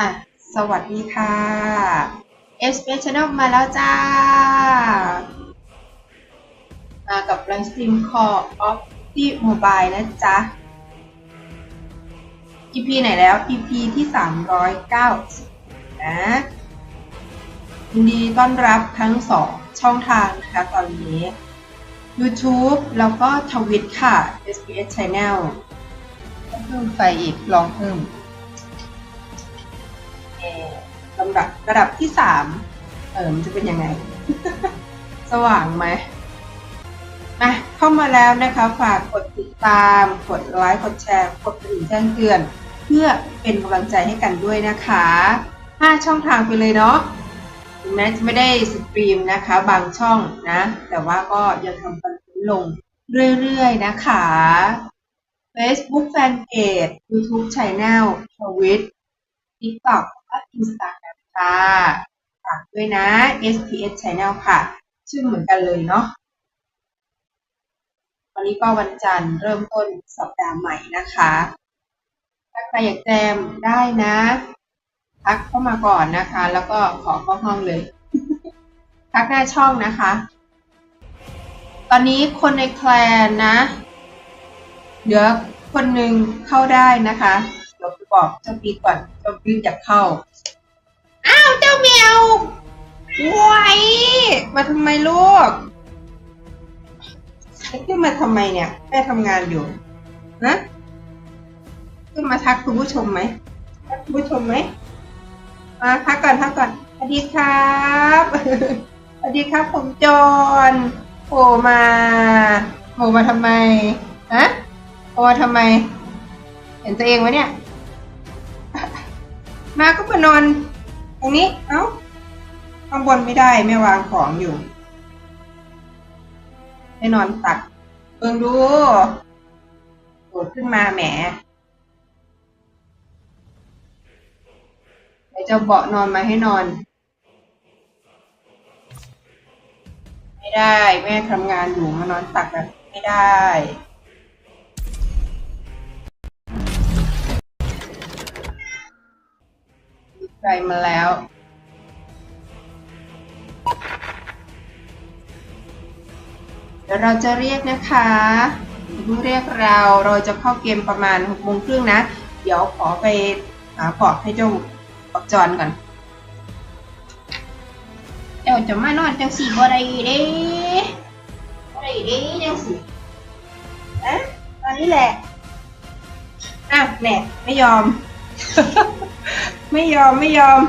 อะ สวัสดีค่ะ S p Channel มาแล้วจ้า มากับไลฟ์สตรีม Call of Duty Mobile นะจ๊ะ EP ไหนแล้ว EP ที่ 390 นะยินดีต้อนรับทั้งสองช่องทางนะคะตอนนี้ YouTube แล้วก็ทวิตค่ะ SPS Channel เพิ่มไฟอีกลองเพิ่ม ลำดับระดับที่สามเออมันจะเป็นยังไง สว่างไหมอะเข้ามาแล้วนะคะฝากกดติดตาม กดไลค์ กดแชร์ กดกระดิ่งแจ้งเตือน เพื่อเป็นกำลังใจให้กันด้วยนะคะห้าช่องทางไปเลยเนาะถึงแม้จะไม่ได้สตรีมนะคะ บางช่องนะ แต่ว่าก็ยังทำคอนเทนต์ลงเรื่อยๆนะคะ Facebook Fanpage YouTube Channel Twitter TikTok และ Instagram ค่ะฝากด้วยนะ SPS Channel ค่ะ ชื่อเหมือนกันเลยเนาะวันนี้ก็วันจันทร์เริ่มต้นสัปดาห์ใหม่นะคะ ถ้าใครอยากแจมได้นะทักเข้ามาก่อนนะคะ แล้วก็ขอเข้าห้องเลย ทักหน้าช่องนะคะ ตอนนี้คนในแคลนนะเหลือคนหนึ่งเข้าได้นะคะเดี๋ยวไปบอกเจ้าปีก่อนเจ้าปีอยากเข้า อ้าวเจ้าแมวไว้มาทำไมลูกขึ้นมาทำไมเนี่ยแม่ทำงานอยู่นะขึ้นมาทักคุณผู้ชมไหมทักคุณผู้ชมไหมมาทักก่อนทักก่อนสวัสดีครับสวัสดีครับผมจอนโผล่มาโผล่มาทำไมฮะโผล่มาทำไม เห็นตัวเองไหมเนี่ย มาก็มานอน ตรงนี้ เอ้า ข้างบนไม่ได้แม่วางของอยู่ให้นอนตักเบิ่งดูโดดขึ้นมาแหมเดี๋ยวจะเบาะนอนมาให้นอน ไม่ได้ แม่ทำงานอยู่มานอนตักแบบนี้ไม่ได้ ใครมาแล้ว เดี๋ยวเราจะเรียกนะคะผู้เรียกเราเราจะเข้าเกมประมาณหกโมงครึ่งนะ เดี๋ยวขอไปหาพอร์ตให้เจ้าปักจอนก่อนเดี๋ยวจะมานอนจังสีบ่ได้เด้บ่ได้เด้จังสีอะตอนนี้แหละอ้าวแหน่ไม่ยอม ไม่ยอมไม่ยอม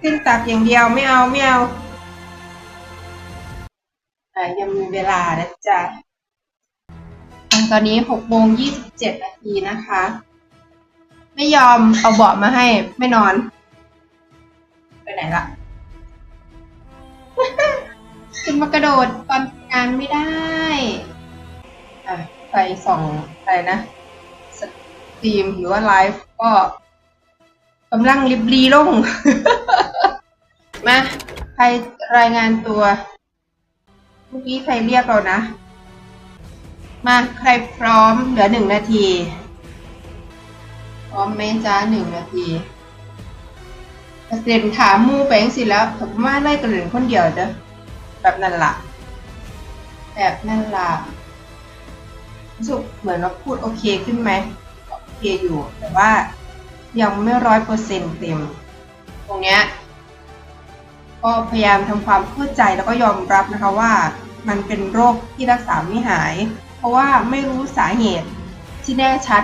ขึ้นตักอย่างเดียวไม่เอาไม่เอาอ่ยังมีเวลานะจ๊ะตอนนี้หกโมงยี่สิบเจ็ดนาทีนะคะ ไม่ยอมเอาเบาะมาให้ไม่นอน ไปไหนละขึ้นมากระโดดตอนงานไม่ได้อะใครส่องอะไรนะ สตรีมหรือว่าไลฟ์ก็ กำลังริบรีลง มา ใครรายงานตัว เมื่อกี้ใครเรียกเรานะ มา ใครพร้อม เหลือหนึ่งนาที พร้อมไหมจ้าหนึ่งนาทีเสร็จถามมูแปงสิแล้วผมมาไล่กระเหล่นคนเดียวเด้อแบบนั้นละแบบนั้นละรู้สึกเหมือนว่าพูดโอเคขึ้นไหมโอเคอยู่แต่ว่า ยังไม่ร้อยเปอร์เซ็นต์เต็ม ตรงเนี้ยก็พยายามทำความเข้าใจแล้วก็ยอมรับนะคะว่ามันเป็นโรคที่รักษาไม่หาย เพราะว่าไม่รู้สาเหตุที่แน่ชัด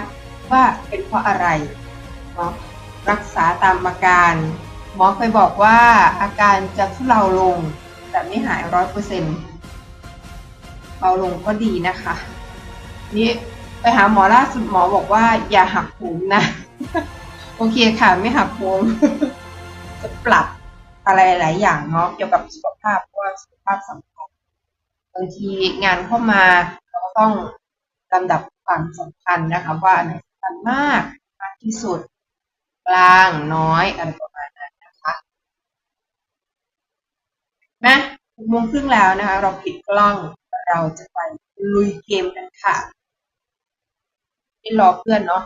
ว่าเป็นเพราะอะไรเนาะรักษาตามอาการหมอเคยบอกว่าอาการจะทุเลาลง แต่ไม่หายร้อยเปอร์เซ็นต์เบาลงก็ดีนะคะ นี่ไปหาหมอล่าสุดหมอบอกว่าอย่าหักโหมนะ โอเคค่ะ ไม่หักโหมจะปรับอะไรหลายอย่างเนาะเกี่ยวกับสุขภาพเพราะว่าสุขภาพสำคัญบางทีงานเข้ามาเราก็ต้องลำดับความสำคัญนะคะ ว่าอันไหนสำคัญมากมากที่สุดกลางน้อยอะไรประมาณนั้นนะคะนะหกโมงครึ่งแล้วนะคะ เราปิดกล้องเราจะไปลุยเกมกันค่ะไม่รอเพื่อนเนาะ